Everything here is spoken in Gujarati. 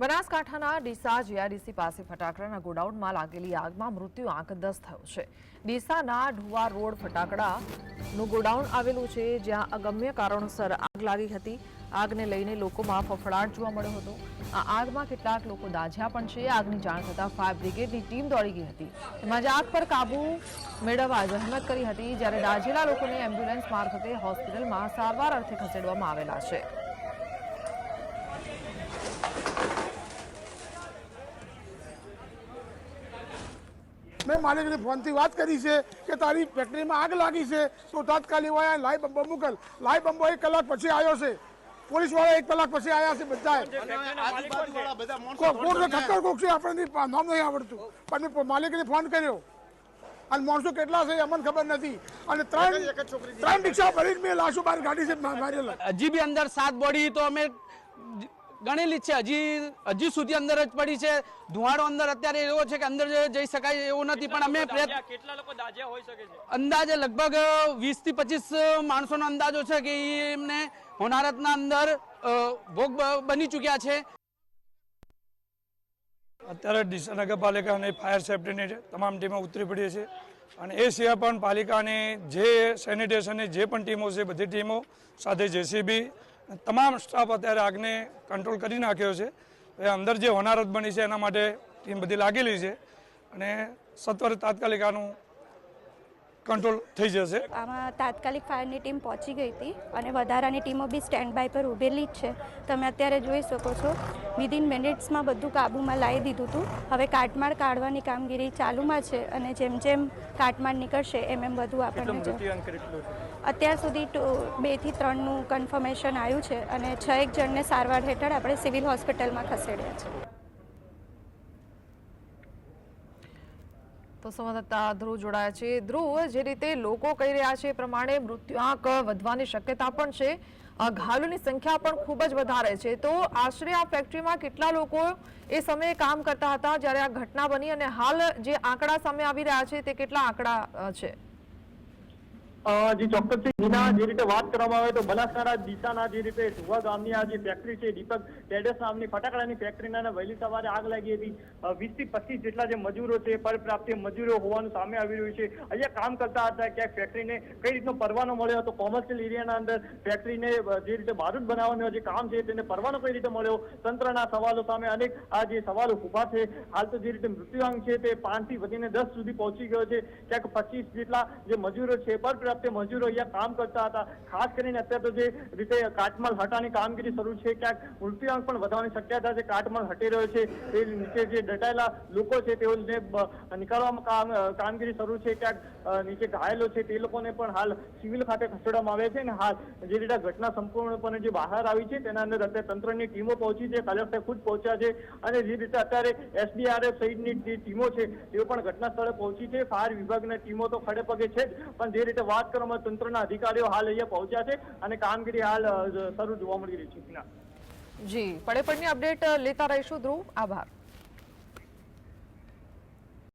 બનાસકાંઠાના ડીસા જીઆરડીસી પાસે ફટાકડાના ગોડાઉનમાં લાગેલી આગમાં મૃત્યુ આંક દસ થયો છે. ડીસાના ઢુવા રોડ ફટાકડાનું ગોડાઉન આવેલું છે, જ્યાં અગમ્ય કારણોસર આગ લાગી હતી. આગને લઈને લોકોમાં ફફડાટ જોવા મળ્યો હતો. આ આગમાં કેટલાક લોકો દાઝ્યા પણ છે. આગની જાણ થતાં ફાયર બ્રિગેડની ટીમ દોડી ગઈ હતી. તેમજ આગ પર કાબુ મેળવવા જહેમત કરી હતી, જ્યારે દાઝેલા લોકોને એમ્બ્યુલન્સ મારફતે હોસ્પિટલમાં સારવાર અર્થે ખસેડવામાં આવેલા છે. મેં માલિકને ફોનથી વાત કરી છે કે તારી ફેક્ટરીમાં આગ લાગી છે. તો તાત્કાલિક વાયા લાઈવ બંબો મોકલ. લાઈવ બંબો એક કલાક પછી આવ્યો છે. પોલીસવાળા એક કલાક પછી આવ્યા છે બધા કોણ ખક્કર કોક છે આપણને નામ નહીં આવડતું. પણ મેં માલિકને ફોન કર્યો. અને માણસો કેટલા છે એ અમને ખબર નથી. અને ત્રણ ત્રણ રિક્ષા ભરીને મેં લાશો બહાર કાઢી છે મારેલા હજી બી અંદર સાત બોડી તો અમે ગણેલી જ છે. હજી હજી સુધી અંદર જ પડી છે. ધુવાડો અંદર અત્યારે એવો છે કે અંદર જઈ શકાય એવું નથી પણ અમે કેટલા લોકો દાજ્યા હોઈ શકે છે? અંદાજે લગભગ વીસથી પચીસ માણસોનો અંદાજો છે કે એમને હોનારતના અંદર ભોગ બની ચૂક્યા છે. અત્યારે ડીસા નગરપાલિકા અને ફાયર સેફ્ટીની તમામ ટીમો ઉતરી પડી છે. અને એ સિવાય પણ પાલિકાની જે સેનિટેશનની જે પણ ટીમો છે બધી ટીમો સાથે જેસીબી તમામ સ્ટાફ અત્યારે આગને કંટ્રોલ કરી નાખ્યો છે. એ અંદર જે હોનારત બની છે એના માટે ટીમ બધી લાગેલી છે અને સત્વર તાત્કાલિક આનું કંટ્રોલ થઈ જશે. આમાં તાત્કાલિક ફાયરની ટીમ પહોંચી ગઈ હતી અને વધારાની ટીમો બી સ્ટેન્ડ બાય પર ઊભેલી જ છે. તમે અત્યારે જોઈ શકો છો વિધિન મિનિટ્સમાં બધું કાબૂમાં લાવી દીધું હતું. હવે કાટમાળ કાઢવાની કામગીરી ચાલુમાં છે અને જેમ જેમ કાટમાળ નીકળશે એમ એમ બધું આપણને અત્યાર સુધી ટુ- બેથી ત્રણનું કન્ફર્મેશન આવ્યું છે અને છ એક જણને સારવાર હેઠળ આપણે સિવિલ હોસ્પિટલમાં ખસેડ્યા છે. તો સંવાદદાતા ધ્રુવ જોડાયા છે. ધ્રુવ, જે રીતે લોકો કહી રહ્યા છે એ પ્રમાણે મૃત્યુઆંક વધવાની શક્યતા પણ છે. ઘાયલોની સંખ્યા પણ ખૂબ જ વધારે છે. તો આશરે આ ફેક્ટરીમાં કેટલા લોકો એ સમયે કામ કરતા હતા? જ્યારે આ ઘટના બની અને હાલ જે આંકડા સામે આવી રહ્યા છે તે કેટલા આંકડા છે? જી ચોક્કસ છે હિના જે રીતે વાત કરવામાં આવે તો બનાસકાંઠા દિશાના જે રીતે ધુવા ગામની આ જે ફેક્ટરી છે, દીપક ટેડસ નામની ફટાકડાની ફેક્ટરીના વહેલી સવારે આગ લાગી હતી. વીસથી પચીસ જેટલા જે મજૂરો છે, પરપ્રાપ્તિ મજૂરો હોવાનું સામે આવી રહ્યું છે. અહીંયા કામ કરતા હતા ક્યાંક ફેક્ટરીને કઈ રીતનો પરવાનો મળ્યો હતો? કોમર્શિયલ એરિયાના અંદર ફેક્ટરીને જે રીતે બારૂદ બનાવવાનું જે કામ છે, તેને પરવાનો કઈ રીતે મળ્યો? તંત્રના સવાલો સામે અનેક આ જે સવાલો ઊભા છે. હાલ તો જે રીતે મૃત્યુઆંક છે, તે પાંચથી વધીને દસ સુધી પહોંચી ગયો છે. ક્યાંક પચીસ જેટલા જે મજૂરો છે, પરપ્રાપ્ત મજૂરો અહીંયા કામ કરતા હતા. ખાસ કરીને અત્યારે તો જે રીતે કાટમાળ હટાની કામગીરી શરૂ છે, ક્યાંક મૃત્યુઆંક પણ વધવાની શક્યતા છે, કાટમાળ હટી રહ્યો છે. તે નીચે જે દટાયેલા લોકો છે, તેઓને નીકળવામાં નીકાળવામાં કામ, કામગીરી શરૂ છે, ક્યાંક નીચે ઘાયલો છે, તે લોકોને પણ હાલ સિવિલ ખાતે ખસેડવામાં આવે છે અને હાલ જે રીતે ઘટના સંપૂર્ણપણે જે બહાર આવી છે, તેના અંદર અત્યારે તંત્રની ટીમો પહોંચી છે, કલેક્ટર ખુદ પહોંચ્યા છે અને જે રીતે અત્યારે એસડીઆરએફ સહિતની જે ટીમો છે, તેઓ પણ ઘટના સ્થળે પહોંચી છે. ફાયર વિભાગની ટીમો તો ખડે પગે છે જ, પણ જે રીતે વાત આવે, તંત્રના અધિકારીઓ હાલ અહીંયા પહોંચ્યા છે અને કામગીરી હાલ શરૂ જોવા મળી રહી છે. જી પડે પડની અપડેટ લેતા રહીશું ધ્રુવ આભાર